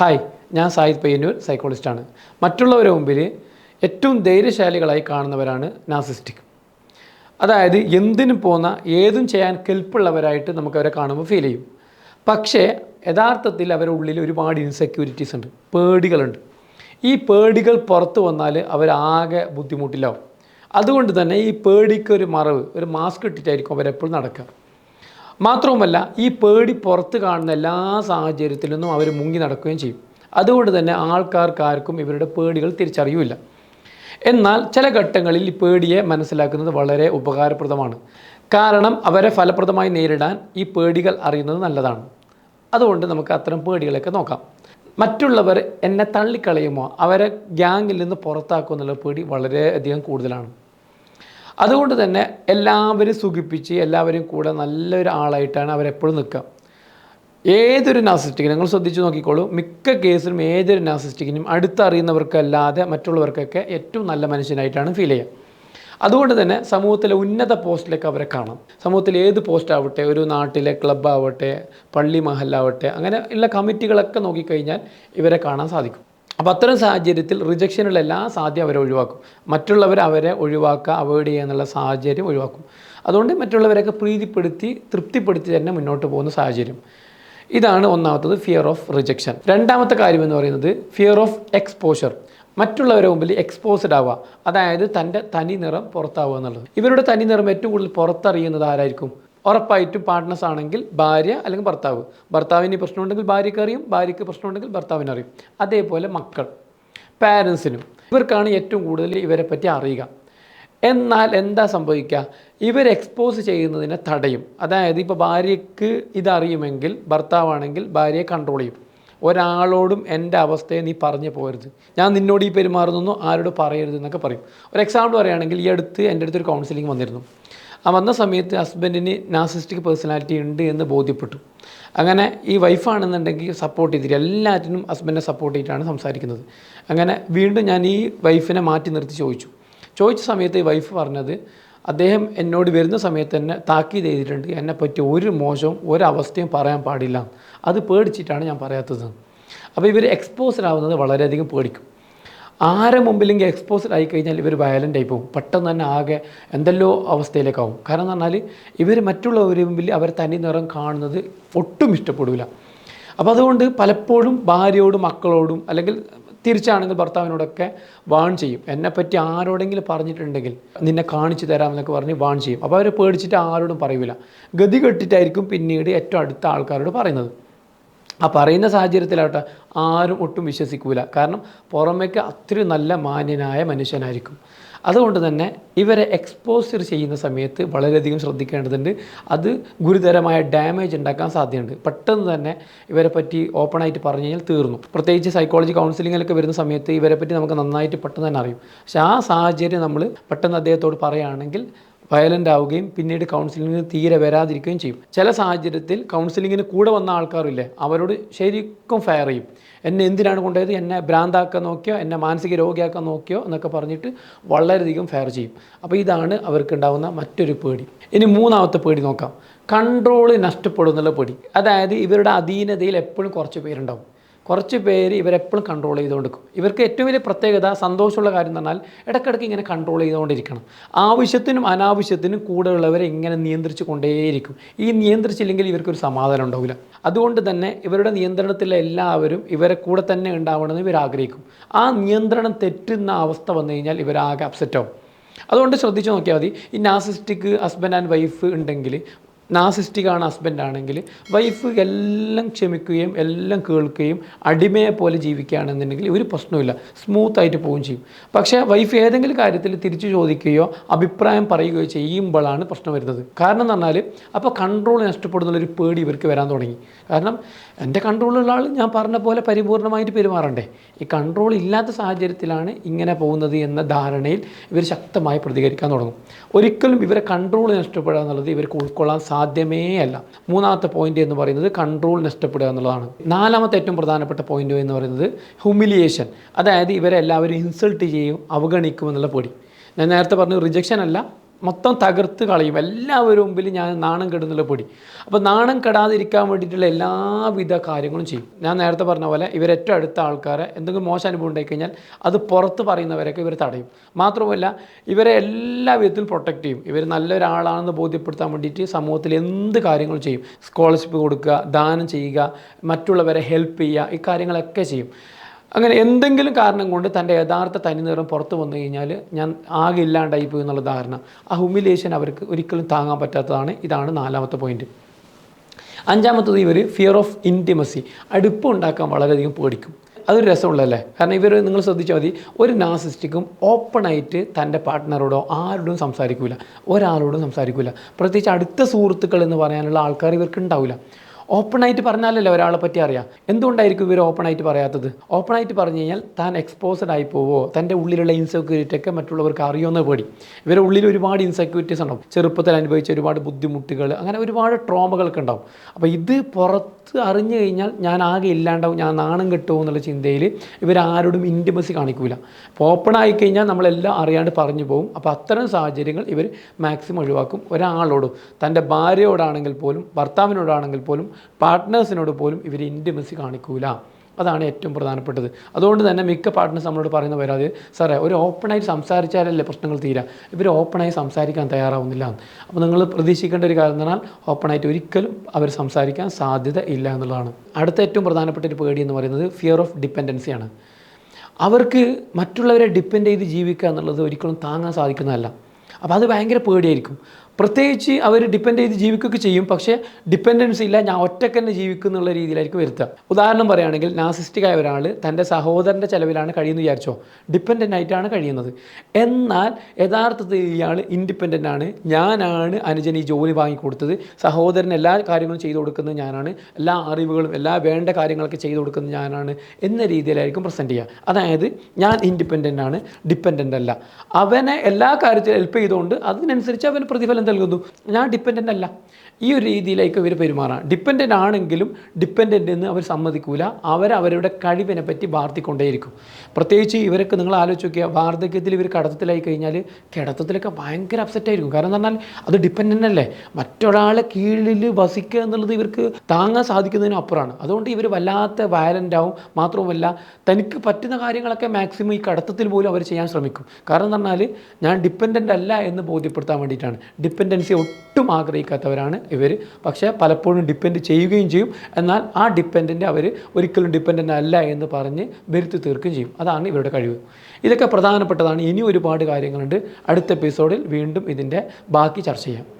Hi ഞാൻ Zayed Payyanur സൈക്കോളജിസ്റ്റാണ് മറ്റുള്ളവരുടെ മുമ്പിൽ ഏറ്റവും ധൈര്യശാലികളായി കാണുന്നവരാണ് നാസിസ്റ്റിക് അതായത് എന്തിനും പോന്ന ഏതും ചെയ്യാൻ കെൽപ്പുള്ളവരായിട്ട് നമുക്ക് അവരെ കാണുമ്പോൾ ഫീൽ ചെയ്യും. പക്ഷേ യഥാർത്ഥത്തിൽ അവരുടെ ഉള്ളിൽ ഒരുപാട് ഇൻസെക്യൂരിറ്റീസ് ഉണ്ട് പേടികളുണ്ട്. ഈ പേടികൾ പുറത്തു വന്നാൽ അവരാകെ ബുദ്ധിമുട്ടിലാവും. അതുകൊണ്ട് തന്നെ ഈ പേടിക്കൊരു മറവ് ഒരു മാസ്ക് ഇട്ടിട്ടായിരിക്കും അവരെപ്പോഴും നടക്കുക. മാത്രവുമല്ല ഈ പേടി പുറത്ത് കാണുന്ന എല്ലാ സാഹചര്യത്തിൽ നിന്നും അവർ മുങ്ങി നടക്കുകയും ചെയ്യും. അതുകൊണ്ട് തന്നെ ആൾക്കാർക്കാർക്കും ഇവരുടെ പേടികൾ തിരിച്ചറിയില്ല. എന്നാൽ ചില ഘട്ടങ്ങളിൽ ഈ പേടിയെ മനസ്സിലാക്കുന്നത് വളരെ ഉപകാരപ്രദമാണ്. കാരണം അവരെ ഫലപ്രദമായി നേരിടാൻ ഈ പേടികൾ അറിയുന്നത് നല്ലതാണ്. അതുകൊണ്ട് നമുക്ക് അത്തരം പേടികളൊക്കെ നോക്കാം. മറ്റുള്ളവർ എന്നെ തള്ളിക്കളയുമോ? അവരെ ഗ്യാങ്ങിൽ നിന്ന് പുറത്താക്കുമോ എന്നുള്ള പേടി വളരെയധികം കൂടുതലാണ്. അതുകൊണ്ട് തന്നെ എല്ലാവരും സുഖിപ്പിച്ച് എല്ലാവരും കൂടെ നല്ലൊരു ആളായിട്ടാണ് അവരെപ്പോഴും നിൽക്കുക. ഏതൊരു നാസിസ്റ്റിക്കിനും നിങ്ങൾ ശ്രദ്ധിച്ചു നോക്കിക്കോളൂ മിക്ക കേസിലും ഏതൊരു നാസിസ്റ്റിക്കിനും അടുത്തറിയുന്നവർക്കല്ലാതെ മറ്റുള്ളവർക്കൊക്കെ ഏറ്റവും നല്ല മനുഷ്യനായിട്ടാണ് ഫീൽ ചെയ്യുക. അതുകൊണ്ട് തന്നെ സമൂഹത്തിലെ ഉന്നത പോസ്റ്റിലേക്ക് അവരെ കാണാം. സമൂഹത്തിൽ ഏത് പോസ്റ്റ് ആവട്ടെ ഒരു നാട്ടിലെ ക്ലബ്ബാവട്ടെ പള്ളി മഹലാവട്ടെ അങ്ങനെ ഉള്ള കമ്മിറ്റികളൊക്കെ നോക്കിക്കഴിഞ്ഞാൽ ഇവരെ കാണാൻ സാധിക്കും. അപ്പോൾ അത്തരം സാഹചര്യത്തിൽ റിജക്ഷനുള്ള എല്ലാ സാധ്യത അവരെ ഒഴിവാക്കും. മറ്റുള്ളവർ അവരെ ഒഴിവാക്കുക അവോയ്ഡ് ചെയ്യുക എന്നുള്ള സാഹചര്യം ഒഴിവാക്കും. അതുകൊണ്ട് മറ്റുള്ളവരെയൊക്കെ പ്രീതിപ്പെടുത്തി തൃപ്തിപ്പെടുത്തി തന്നെ മുന്നോട്ട് പോകുന്ന സാഹചര്യം. ഇതാണ് ഒന്നാമത്തത് ഫിയർ ഓഫ് റിജക്ഷൻ രണ്ടാമത്തെ കാര്യം എന്ന് പറയുന്നത് ഫിയർ ഓഫ് എക്സ്പോഷർ മറ്റുള്ളവരെ മുമ്പിൽ എക്സ്പോസ്ഡ് ആവുക. അതായത് തന്റെ തനി നിറം പുറത്താവുക എന്നുള്ളത്. ഇവരുടെ തനി നിറം ഏറ്റവും കൂടുതൽ പുറത്തറിയുന്നത് ആരായിരിക്കും? ഉറപ്പായിട്ടും പാർട്ട്നേഴ്സ് ആണെങ്കിൽ ഭാര്യ അല്ലെങ്കിൽ ഭർത്താവ്. ഭർത്താവിന് പ്രശ്നമുണ്ടെങ്കിൽ ഭാര്യയ്ക്ക് അറിയും ഭാര്യയ്ക്ക് പ്രശ്നമുണ്ടെങ്കിൽ ഭർത്താവിന് അറിയും. അതേപോലെ മക്കൾ. പാരൻസിനും ഇവർക്കാണ് ഏറ്റവും കൂടുതൽ ഇവരെ പറ്റി അറിയുക. എന്നാൽ എന്താ സംഭവിക്കുക? ഇവർ എക്സ്പോസ് ചെയ്യുന്നതിനെ തടയും. അതായത് ഇപ്പോൾ ഭാര്യയ്ക്ക് ഇതറിയുമെങ്കിൽ ഭർത്താവാണെങ്കിൽ ഭാര്യയെ കൺട്രോൾ ചെയ്യും. ഒരാളോടും എന്റെ അവസ്ഥയെ നീ പറഞ്ഞു പോകരുത്. ഞാൻ നിന്നോട് ഈ പെരുമാറുന്നു ആരോട് പറയരുത് എന്നൊക്കെ പറയും. ഒരു എക്സാമ്പിൾ പറയുകയാണെങ്കിൽ ഈ അടുത്ത് എന്റെ അടുത്തൊരു കൗൺസിലിംഗ് വന്നിരുന്നു. ആ വന്ന സമയത്ത് ഹസ്ബൻഡിന് നാസിസ്റ്റിക് പേഴ്സണാലിറ്റി ഉണ്ട് എന്ന് ബോധ്യപ്പെട്ടു. അങ്ങനെ ഈ വൈഫാണെന്നുണ്ടെങ്കിൽ സപ്പോർട്ട് ചെയ്തിട്ട് എല്ലാറ്റിനും ഹസ്ബൻഡിനെ സപ്പോർട്ട് ചെയ്തിട്ടാണ് സംസാരിക്കുന്നത്. അങ്ങനെ വീണ്ടും ഞാൻ ഈ വൈഫിനെ മാറ്റി നിർത്തി ചോദിച്ചു. ചോദിച്ച സമയത്ത് ഈ വൈഫ് പറഞ്ഞത് അദ്ദേഹം എന്നോട് വരുന്ന സമയത്ത് തന്നെ താക്കീത് ചെയ്തിട്ടുണ്ട്. എന്നെ പറ്റി ഒരു മോശവും ഒരവസ്ഥയും പറയാൻ പാടില്ല. അത് പേടിച്ചിട്ടാണ് ഞാൻ പറയാത്തത്. അപ്പോൾ ഇവർ എക്സ്പോസ്ഡ് ആവുന്നത് വളരെയധികം പേടിക്കും. ആരെ മുമ്പിലെങ്കിൽ എക്സ്പോസ്ഡ് ആയി കഴിഞ്ഞാൽ ഇവർ വയലന്റ് ആയി പോകും. പെട്ടെന്ന് തന്നെ ആകെ എന്തെല്ലോ അവസ്ഥയിലേക്കാവും. കാരണം എന്ന് പറഞ്ഞാൽ ഇവർ മറ്റുള്ളവരുടെ മുമ്പിൽ അവർ തനി നിറം കാണുന്നത് ഒട്ടും ഇഷ്ടപ്പെടില്ല അപ്പോൾ അതുകൊണ്ട് പലപ്പോഴും ഭാര്യയോടും മക്കളോടും അല്ലെങ്കിൽ തിരിച്ചാണെങ്കിൽ ഭർത്താവിനോടൊക്കെ വാൺ ചെയ്യും. എന്നെപ്പറ്റി ആരോടെങ്കിലും പറഞ്ഞിട്ടുണ്ടെങ്കിൽ നിന്നെ കാണിച്ചു തരാമെന്നൊക്കെ പറഞ്ഞ് വാൺ ചെയ്യും. അപ്പോൾ അവർ പേടിച്ചിട്ട് ആരോടും പറയില്ല ഗതി കെട്ടിട്ടായിരിക്കും പിന്നീട് ഏറ്റവും അടുത്ത ആൾക്കാരോട് പറയുന്നത്. ആ പറയുന്ന സാഹചര്യത്തിലാവട്ടെ ആരും ഒട്ടും വിശ്വസിക്കൂല. കാരണം പുറമേക്ക് അത്രയും നല്ല മാന്യനായ മനുഷ്യനായിരിക്കും. അതുകൊണ്ട് തന്നെ ഇവരെ എക്സ്പോസർ ചെയ്യുന്ന സമയത്ത് വളരെയധികം ശ്രദ്ധിക്കേണ്ടതുണ്ട്. അത് ഗുരുതരമായ ഡാമേജ് ഉണ്ടാക്കാൻ സാധ്യതയുണ്ട്. പെട്ടെന്ന് തന്നെ ഇവരെ പറ്റി ഓപ്പണായിട്ട് പറഞ്ഞു കഴിഞ്ഞാൽ തീർന്നു. പ്രത്യേകിച്ച് സൈക്കോളജി കൗൺസിലിങ്ങിലൊക്കെ വരുന്ന സമയത്ത് ഇവരെ പറ്റി നമുക്ക് നന്നായിട്ട് പെട്ടെന്ന് തന്നെ അറിയും. പക്ഷേ ആ സാഹചര്യം നമ്മൾ പെട്ടെന്ന് അദ്ദേഹത്തോട് പറയുകയാണെങ്കിൽ വയലന്റ് ആവുകയും പിന്നീട് കൗൺസിലിങ്ങിന് തീരെ വരാതിരിക്കുകയും ചെയ്യും. ചില സാഹചര്യത്തിൽ കൗൺസിലിങ്ങിന് കൂടെ വന്ന ആൾക്കാരില്ലേ അവരോട് ശരിക്കും ഫയർ ചെയ്യും. എന്നെ എന്തിനാണ് കൊണ്ടുപോയത്? എന്നെ ഭ്രാന്താക്കാൻ നോക്കിയോ? എന്നെ മാനസിക രോഗിയാക്കാൻ നോക്കിയോ? എന്നൊക്കെ പറഞ്ഞിട്ട് വളരെയധികം ഫയർ ചെയ്യും. അപ്പോൾ ഇതാണ് അവർക്ക് ഉണ്ടാകുന്ന മറ്റൊരു പേടി. ഇനി മൂന്നാമത്തെ പേടി നോക്കാം. കൺട്രോൾ നഷ്ടപ്പെടുന്നുള്ള പേടി. അതായത് ഇവരുടെ അധീനതയിൽ എപ്പോഴും കുറച്ച് പേരുണ്ടാവും. കുറച്ച് പേര് ഇവരെപ്പോഴും കൺട്രോൾ ചെയ്തുകൊണ്ടിരിക്കും. ഇവർക്ക് ഏറ്റവും വലിയ പ്രത്യേകത സന്തോഷമുള്ള കാര്യം എന്ന് പറഞ്ഞാൽ ഇടയ്ക്കിടയ്ക്ക് ഇങ്ങനെ കൺട്രോൾ ചെയ്തുകൊണ്ടിരിക്കണം. ആവശ്യത്തിനും അനാവശ്യത്തിനും കൂടെയുള്ളവരെ ഇങ്ങനെ നിയന്ത്രിച്ചു കൊണ്ടേയിരിക്കും. ഈ നിയന്ത്രിച്ചില്ലെങ്കിൽ ഇവർക്കൊരു സമാധാനം ഉണ്ടാവില്ല. അതുകൊണ്ട് തന്നെ ഇവരുടെ നിയന്ത്രണത്തിലെ എല്ലാവരും ഇവരെ കൂടെ തന്നെ ഉണ്ടാവണമെന്ന് ഇവർ ആഗ്രഹിക്കും. ആ നിയന്ത്രണം തെറ്റുന്ന അവസ്ഥ വന്നു കഴിഞ്ഞാൽ ഇവരാകെ അപ്സെറ്റാവും അതുകൊണ്ട് ശ്രദ്ധിച്ചു നോക്കിയാൽ മതി. ഈ നാസിസ്റ്റിക് ഹസ്ബൻഡ് ആൻഡ് വൈഫ് ഉണ്ടെങ്കിൽ നാസിസ്റ്റിക്കാണ് ഹസ്ബൻഡ് ആണെങ്കിൽ വൈഫ് എല്ലാം ക്ഷമിക്കുകയും എല്ലാം കേൾക്കുകയും അടിമയെ പോലെ ജീവിക്കുകയാണെന്നുണ്ടെങ്കിൽ ഒരു പ്രശ്നമില്ല സ്മൂത്തായിട്ട് പോവുകയും ചെയ്യും. പക്ഷേ വൈഫ് ഏതെങ്കിലും കാര്യത്തിൽ തിരിച്ചു ചോദിക്കുകയോ അഭിപ്രായം പറയുകയോ ചെയ്യുമ്പോഴാണ് പ്രശ്നം വരുന്നത്. കാരണം എന്ന് പറഞ്ഞാൽ അപ്പോൾ കൺട്രോൾ നഷ്ടപ്പെടുന്നുള്ളൊരു പേടി ഇവർക്ക് വരാൻ തുടങ്ങി. കാരണം എന്റെ കൺട്രോളുള്ള ആൾ ഞാൻ പറഞ്ഞ പോലെ പരിപൂർണമായിട്ട് പെരുമാറണ്ടേ. ഈ കൺട്രോൾ ഇല്ലാത്ത സാഹചര്യത്തിലാണ് ഇങ്ങനെ പോകുന്നത് എന്ന ധാരണയിൽ ഇവർ ശക്തമായി പ്രതികരിക്കാൻ തുടങ്ങും. ഒരിക്കലും ഇവരെ കൺട്രോൾ നഷ്ടപ്പെടുക എന്നുള്ളത് ഇവർക്ക് ഉൾക്കൊള്ളാൻ സാധ്യമേ അല്ല മൂന്നാമത്തെ പോയിന്റ് എന്ന് പറയുന്നത് കൺട്രോൾ നഷ്ടപ്പെടുക എന്നുള്ളതാണ്. നാലാമത്തെ ഏറ്റവും പ്രധാനപ്പെട്ട പോയിന്റ് എന്ന് പറയുന്നത് ഹ്യൂമിലിയേഷൻ അതായത് ഇവരെല്ലാവരും ഇൻസൾട്ട് ചെയ്യും അവഗണിക്കും എന്നുള്ള പേടി. ഞാൻ നേരത്തെ പറഞ്ഞു റിജക്ഷൻ അല്ല മൊത്തം തകർത്ത് കളയും. എല്ലാവരും മുമ്പിൽ ഞാൻ നാണം കെടുന്നുള്ള പൊടി. അപ്പോൾ നാണം കെടാതിരിക്കാൻ വേണ്ടിയിട്ടുള്ള എല്ലാവിധ കാര്യങ്ങളും ചെയ്യും. ഞാൻ നേരത്തെ പറഞ്ഞ പോലെ ഇവരേറ്റവും അടുത്ത ആൾക്കാരെ എന്തെങ്കിലും മോശം അനുഭവം ഉണ്ടായിക്കഴിഞ്ഞാൽ അത് പുറത്ത് പറയുന്നവരൊക്കെ ഇവർ തടയും. മാത്രമല്ല ഇവരെ എല്ലാ വിധത്തിലും പ്രൊട്ടക്റ്റ് ചെയ്യും. ഇവർ നല്ലൊരാളാണെന്ന് ബോധ്യപ്പെടുത്താൻ വേണ്ടിയിട്ട് സമൂഹത്തിൽ എന്ത് കാര്യങ്ങളും ചെയ്യും. സ്കോളർഷിപ്പ് കൊടുക്കുക ദാനം ചെയ്യുക മറ്റുള്ളവരെ ഹെൽപ്പ് ചെയ്യുക ഈ കാര്യങ്ങളൊക്കെ ചെയ്യും. അങ്ങനെ എന്തെങ്കിലും കാരണം കൊണ്ട് തന്റെ യഥാർത്ഥ തനിനിറം പുറത്തു വന്നു കഴിഞ്ഞാൽ ഞാൻ ആകെ ഇല്ലാണ്ടായി പോയി എന്നുള്ള ധാരണ. ആ ഹുമിലേഷൻ അവർക്ക് ഒരിക്കലും താങ്ങാൻ പറ്റാത്തതാണ്. ഇതാണ് നാലാമത്തെ പോയിന്റ് അഞ്ചാമത്തത് ഇവർ ഫിയർ ഓഫ് ഇന്റിമസി അടുപ്പം ഉണ്ടാക്കാൻ വളരെയധികം പേടിക്കും. അതൊരു രസമുള്ളതല്ലേ? കാരണം ഇവർ നിങ്ങൾ ശ്രദ്ധിച്ചാൽ മതി. ഒരു നാസിസ്റ്റിക്കും ഓപ്പണായിട്ട് തന്റെ പാർട്ട്ണറോടോ ആരോടും സംസാരിക്കില്ല ഒരാളോടും സംസാരിക്കില്ല പ്രത്യേകിച്ച് അടുത്ത സുഹൃത്തുക്കൾ എന്ന് പറയാനുള്ള ആൾക്കാർ ഇവർക്ക് ഉണ്ടാവില്ല ഓപ്പണായിട്ട് പറഞ്ഞാലല്ലേ ഒരാളെ പറ്റി അറിയാം. എന്തുകൊണ്ടായിരിക്കും ഇവർ ഓപ്പണായിട്ട് പറയാത്തത്? ഓപ്പണായിട്ട് പറഞ്ഞു കഴിഞ്ഞാൽ താൻ എക്സ്പോസ്ഡ് ആയി പോവോ? തന്റെ ഉള്ളിലുള്ള ഇൻസെക്യൂരിറ്റി ഒക്കെ മറ്റുള്ളവർക്ക് അറിയുമെന്ന് പേടി. ഇവരുടെ ഉള്ളിൽ ഒരുപാട് ഇൻസെക്യൂരിറ്റീസ് ഉണ്ടാവും. ചെറുപ്പത്തിൽ അനുഭവിച്ച ഒരുപാട് ബുദ്ധിമുട്ടുകൾ അങ്ങനെ ഒരുപാട് ട്രോമകളൊക്കെ ഉണ്ടാവും. അപ്പോൾ ഇത് പുറത്ത് അറിഞ്ഞു കഴിഞ്ഞാൽ ഞാൻ ആകെ ഇല്ലാണ്ടാവും ഞാൻ നാണം കിട്ടുമോ എന്നുള്ള ചിന്തയിൽ ഇവരാരോടും ഇന്റിമസി കാണിക്കൂല. അപ്പോൾ ഓപ്പൺ ആയി കഴിഞ്ഞാൽ നമ്മളെല്ലാം അറിയാണ്ട് പറഞ്ഞു പോകും. അപ്പോൾ അത്തരം സാഹചര്യങ്ങൾ ഇവർ മാക്സിമം ഒഴിവാക്കും. ഒരാളോടും തന്റെ ഭാര്യയോടാണെങ്കിൽ പോലും ഭർത്താവിനോടാണെങ്കിൽ പോലും പാർട്ട്നേഴ്സിനോട് പോലും ഇവർ ഇന്റിമസി കാണിക്കൂല. അതാണ് ഏറ്റവും പ്രധാനപ്പെട്ടത്. അതുകൊണ്ട് തന്നെ മിക്ക പാർട്ട്നേഴ്സ് നമ്മളോട് പറയുന്ന വരാതെ സാറേ ഒരു ഓപ്പണായി സംസാരിച്ചാലല്ലേ പ്രശ്നങ്ങൾ തീരാ? ഇവർ ഓപ്പണായി സംസാരിക്കാൻ തയ്യാറാവുന്നില്ല. അപ്പോൾ നിങ്ങൾ പ്രതീക്ഷിക്കേണ്ട ഒരു കാര്യം എന്ന് പറഞ്ഞാൽ ഓപ്പണായിട്ട് ഒരിക്കലും അവർ സംസാരിക്കാൻ സാധ്യത ഇല്ല എന്നുള്ളതാണ്. അടുത്ത ഏറ്റവും പ്രധാനപ്പെട്ട ഒരു പേടി എന്ന് പറയുന്നത് ഫിയർ ഓഫ് ഡിപ്പെൻഡൻസിയാണ് അവർക്ക് മറ്റുള്ളവരെ ഡിപ്പെൻഡ് ചെയ്ത് ജീവിക്കുക എന്നുള്ളത് ഒരിക്കലും താങ്ങാൻ സാധിക്കുന്നതല്ല. അപ്പോൾ അത് ഭയങ്കര പേടിയായിരിക്കും. പ്രത്യേകിച്ച് അവർ ഡിപ്പെൻഡ് ചെയ്ത് ജീവിക്കുകയൊക്കെ ചെയ്യും. പക്ഷേ ഡിപ്പെൻഡൻസി ഇല്ല. ഞാൻ ഒറ്റയ്ക്ക് തന്നെ ജീവിക്കും എന്നുള്ള രീതിയിലായിരിക്കും വരുത്തുക. ഉദാഹരണം പറയുകയാണെങ്കിൽ നാസിസ്റ്റിക് ആയ ഒരാൾ തന്റെ സഹോദരന്റെ ചിലവിലാണ് കഴിയുന്നത് വിചാരിച്ചോ. ഡിപ്പെൻഡന്റ് ആയിട്ടാണ് കഴിയുന്നത്. എന്നാൽ യഥാർത്ഥത്തിൽ ഇയാൾ ഇൻഡിപെൻഡന്റ് ആണ്. ഞാനാണ് അനുജന് ഈ ജോലി വാങ്ങിക്കൊടുത്തത്. സഹോദരൻ എല്ലാ കാര്യങ്ങളും ചെയ്തു കൊടുക്കുന്നത് ഞാനാണ്. എല്ലാ അറിവുകളും എല്ലാ വേണ്ട കാര്യങ്ങളൊക്കെ ചെയ്തു കൊടുക്കുന്നത് ഞാനാണ് എന്ന രീതിയിലായിരിക്കും പ്രസന്റ് ചെയ്യുക. അതായത് ഞാൻ ഇൻഡിപെൻഡന്റ് ആണ്. ഡിപ്പെൻഡന്റ് അല്ല. അവനെ എല്ലാ കാര്യത്തിലും ഹെൽപ്പ് ചെയ്തുകൊണ്ട് അതിനനുസരിച്ച് അവന് പ്രതിഫലം നൽകുന്നു. ഞാൻ ഡിപ്പെൻഡന്റ് അല്ല. ഈ ഒരു രീതിയിലേക്ക് ഇവർ പെരുമാറാം ഡിപ്പെൻഡന്റ് ആണെങ്കിലും ഡിപ്പെൻഡന്റ് എന്ന് അവർ സമ്മതിക്കൂല. അവർ അവരുടെ കഴിവിനെ പറ്റി വാർത്തിക്കൊണ്ടേയിരിക്കും. പ്രത്യേകിച്ച് ഇവരൊക്കെ നിങ്ങൾ ആലോചിച്ച് നോക്കിയാൽ വാർദ്ധക്യത്തിൽ ഇവർ കടത്തത്തിലായി കഴിഞ്ഞാൽ കിടത്തത്തിലൊക്കെ ഭയങ്കര അപ്സെറ്റ് ആയിരിക്കും. കാരണം എന്ന് പറഞ്ഞാൽ അത് ഡിപ്പെൻഡന്റ് അല്ലേ? മറ്റൊരാളെ കീഴിൽ വസിക്കുക എന്നുള്ളത് ഇവർക്ക് താങ്ങാൻ സാധിക്കുന്നതിനും അപ്പുറമാണ്. അതുകൊണ്ട് ഇവർ വല്ലാത്ത വയലന്റ് ആവും. മാത്രവുമല്ല തനിക്ക് പറ്റുന്ന കാര്യങ്ങളൊക്കെ മാക്സിമം ഈ കടത്തത്തിൽ പോലും അവർ ചെയ്യാൻ ശ്രമിക്കും. കാരണം എന്ന് പറഞ്ഞാൽ ഞാൻ ഡിപ്പെൻഡന്റ് അല്ല എന്ന് ബോധ്യപ്പെടുത്താൻ വേണ്ടിയിട്ടാണ്. ഡിപ്പെൻഡൻസി ഒട്ടും ആഗ്രഹിക്കാത്തവരാണ് ഇവർ പക്ഷേ പലപ്പോഴും ഡിപ്പെൻഡ് ചെയ്യുകയും ചെയ്യും. എന്നാൽ ആ ഡിപ്പെൻഡന്റ് അവർ ഒരിക്കലും ഡിപ്പെൻഡന്റ് അല്ല എന്ന് പറഞ്ഞ് വരുത്തി തീർക്കുകയും ചെയ്യും. അതാണ് ഇവരുടെ കഴിവ്. ഇതൊക്കെ പ്രധാനപ്പെട്ടതാണ്. ഇനി ഒരുപാട് കാര്യങ്ങളുണ്ട്. അടുത്ത എപ്പിസോഡിൽ വീണ്ടും ഇതിന്റെ ബാക്കി ചർച്ച ചെയ്യാം.